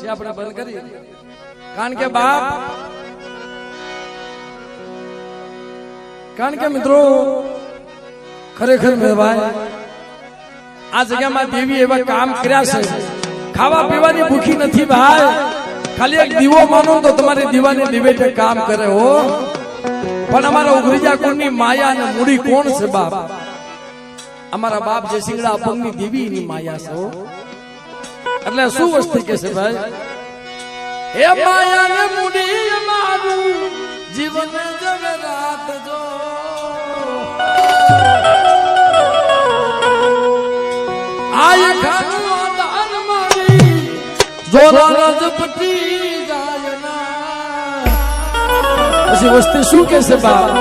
પછી આપણે બંધ કરી કારણ કે બાપ કારણ કે મિત્રો, ખરેખર ભાઈ, આ જગ્યામાં દેવી એવા કામ કર્યા છે. ખાવા પીવાની ભૂખી નથી ભાઈ. ખાલી એક દીવો માનો તો તમારે દીવાની દિવેટે કામ કરે હો. પણ અમારા ઉઘરીજા કુળની માયા અને મૂડી કોણ છે બાપ? અમારા બાપ જે સિંગડા અપંગની દેવીની માયા છે. એટલે શું વસ્તી કે છે ભાઈ એ માયાને મુડી મારું જીવન જવે રાત જો આય ખાનું આધાર મારી જોરા રજપટી જાયના પછી વસ્તી શું કે છે બાપ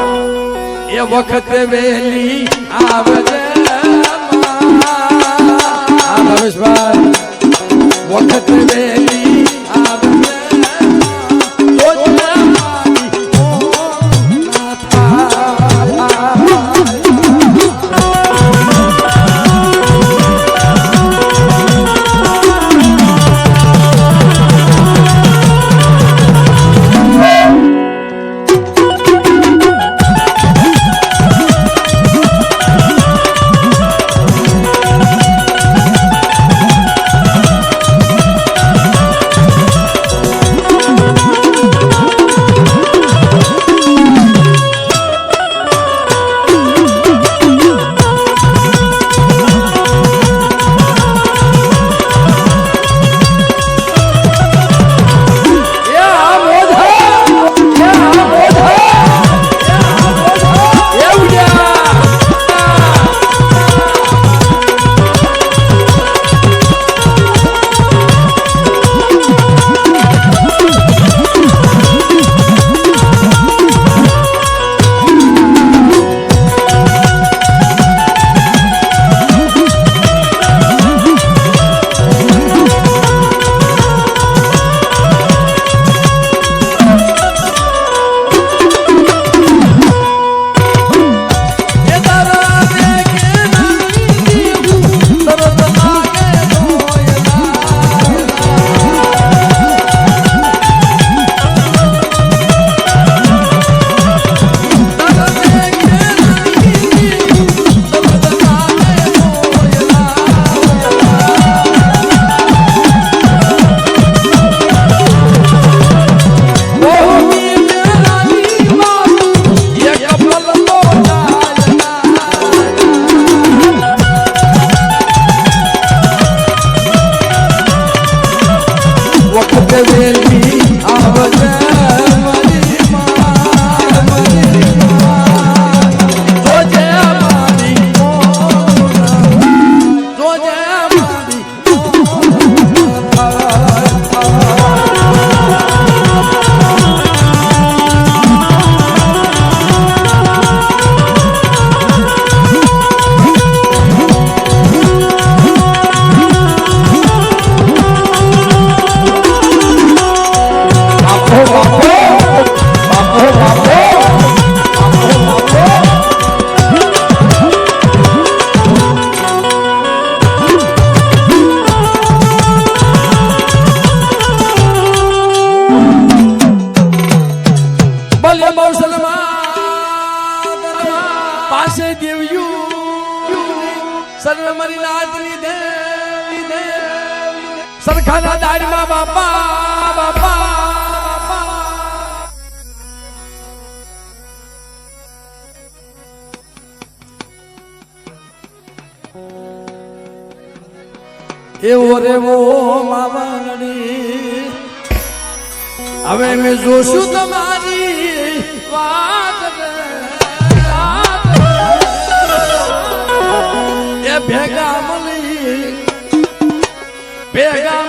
એ વખતે વેલી આવજે આ ભવિષ્યભાઈ ஒன்றுக்கு வேண்டி પાસે દેવ્યું સર્વ મારી નાદની સરખાના દાડીમાં બાપા બાપા એવો રેવો માવાણી હવે મેં જોશું તમારે ભેગા મળી ભેગા